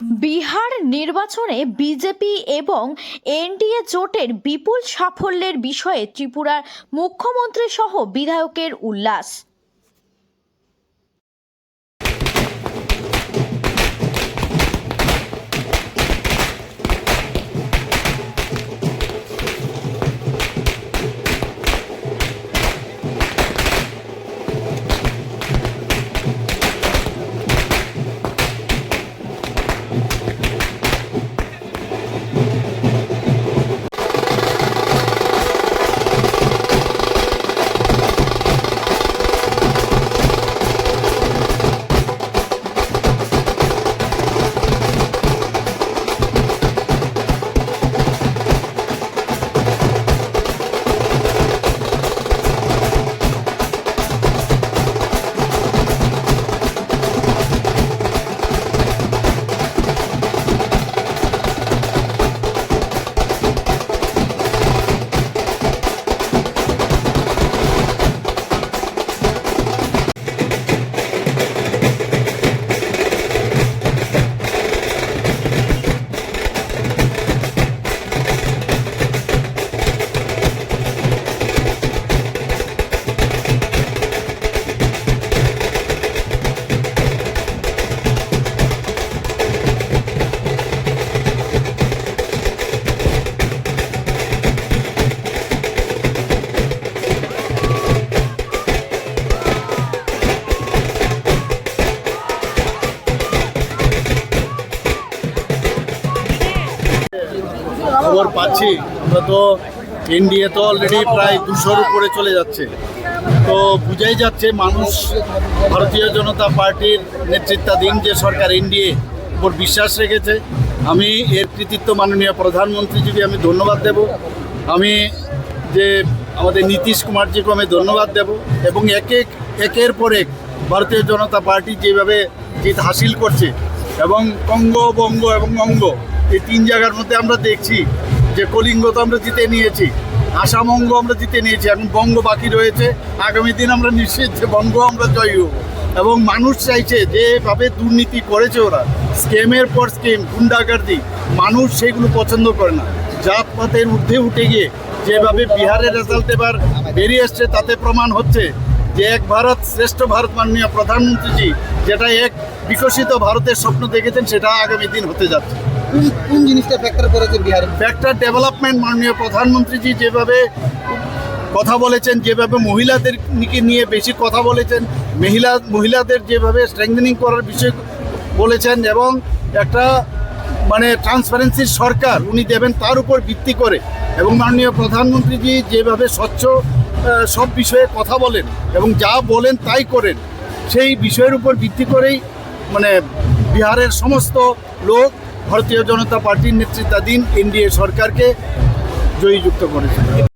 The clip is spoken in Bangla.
বিহার নির্বাচনে বিজেপি এবং এনডিএ জোটের বিপুল সাফল্যের বিষয়ে ত্রিপুরার মুখ্যমন্ত্রী সহ বিধায়কের উল্লাস। পাচ্ছি, আমরা তো এনডিএ তো অলরেডি প্রায় দুশোর উপরে চলে যাচ্ছে। তো বুঝাই যাচ্ছে মানুষ, ভারতীয় জনতা পার্টির নেতৃত্বাধীন যে সরকার এনডিএ, উপর বিশ্বাস রেখেছে। আমি এর কৃতিত্ব মাননীয় প্রধানমন্ত্রীজিকে আমি ধন্যবাদ দেব। আমি যে আমাদের নীতিশ কুমারজিকে আমি ধন্যবাদ দেব এবং এক এক একের পর এক ভারতীয় জনতা পার্টি যেভাবে জিত হাসিল করছে এবং কঙ্গ বঙ্গ এবং অঙ্গ, এই তিন জায়গার মধ্যে আমরা দেখছি যে কলিঙ্গ তো আমরা জিতে নিয়েছি আসাম অঙ্গ আমরা জিতে নিয়েছি, এখন বঙ্গ বাকি রয়েছে, আগামী দিন আমরা নিশ্চিত যে বঙ্গ আমরা জয়ী হব। এবং মানুষ চাইছে যেভাবে দুর্নীতি করেছে ওরা, স্কেমের পর স্কেম, গুন্ডাগার্দি, মানুষ সেগুলো পছন্দ করে না। জাতপাতের ঊর্ধ্বে উঠে গিয়ে যেভাবে বিহারের রেজাল্ট এবার বেরিয়ে এসছে, তাতে প্রমাণ হচ্ছে যে এক ভারত শ্রেষ্ঠ ভারত মাননীয় প্রধানমন্ত্রীজি, যেটা এক বিকশিত ভারতের স্বপ্ন দেখেছেন, সেটা আগামী দিন হতে যাচ্ছে। কোন কোন জিনিসটা ফ্যাক্টর করেছে বিহারে? ফ্যাক্টর ডেভেলপমেন্ট মাননীয় প্রধানমন্ত্রীজি যেভাবে কথা বলেছেন, যেভাবে মহিলাদের নিয়ে বেশি কথা বলেছেন, মহিলা, মহিলাদের যেভাবে স্ট্রেংথেনিং করার বিষয় বলেছেন এবং একটা মানে ট্রান্সপারেন্সির সরকার উনি দেবেন তার উপর ভিত্তি করে এবং মাননীয় প্রধানমন্ত্রীজি যেভাবে স্বচ্ছ সব বিষয়ে কথা বলেন এবং যা বলেন তাই করেন, সেই বিষয়ের উপর ভিত্তি করেই মানে বিহারের সমস্ত লোক ভারতীয় জনতা পার্টির নেতৃত্বাধীন এনডিএ সরকারকে জয়ীযুক্ত করেছে।